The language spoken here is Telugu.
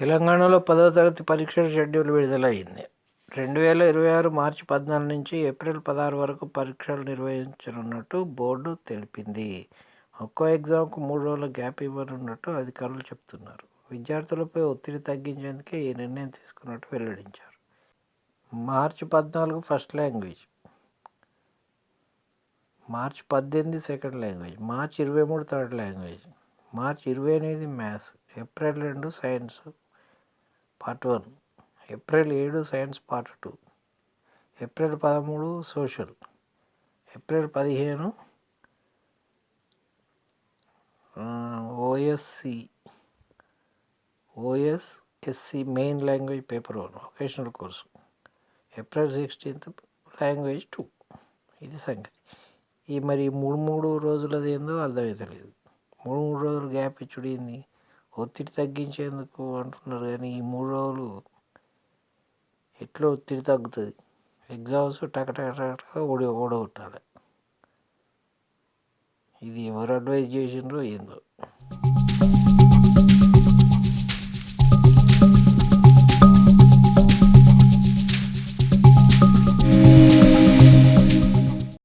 తెలంగాణలో పదవ తరగతి పరీక్షల షెడ్యూల్ విడుదలైంది. రెండు వేల ఇరవై ఆరు మార్చి పద్నాలుగు నుంచి ఏప్రిల్ పదహారు వరకు పరీక్షలు నిర్వహించనున్నట్టు బోర్డు తెలిపింది. ఒక్కో ఎగ్జామ్కు మూడు రోజుల గ్యాప్ ఇవ్వనున్నట్టు అధికారులు చెప్తున్నారు విద్యార్థులపై ఒత్తిడి తగ్గించేందుకే ఈ నిర్ణయం తీసుకున్నట్టు వెల్లడించారు. మార్చి పద్నాలుగు ఫస్ట్ లాంగ్వేజ్. మార్చి పద్దెనిమిది సెకండ్ లాంగ్వేజ్. మార్చి ఇరవై మూడు థర్డ్ లాంగ్వేజ్. మార్చి ఇరవై ఎనిమిది మ్యాథ్స్. ఏప్రిల్ రెండు సైన్స్. Part one. ఏప్రిల్ ఏడు సైన్స్ పార్ట్ టూ. ఏప్రిల్ పదమూడు సోషల్. ఏప్రిల్ పదిహేను OSC OSSC main language paper one vocational course. April sixteenth language two. ఇది సంగతి. ఈ మరి మూడు మూడు రోజులది ఏందో అర్థమవుతలేదు మూడు మూడు రోజులు గ్యాప్ ఇచ్చుడింది ఒత్తిడి తగ్గించేందుకు అంటున్నారు. కానీ ఈ మూడు రోజులు ఎట్లా ఒత్తిడి తగ్గుతుంది? ఎగ్జామ్స్ టక టక టక ఓడి ఓడగొట్టాలి. ఇది ఎవరు అడ్వైజ్ చేసిండ్రో ఏందో.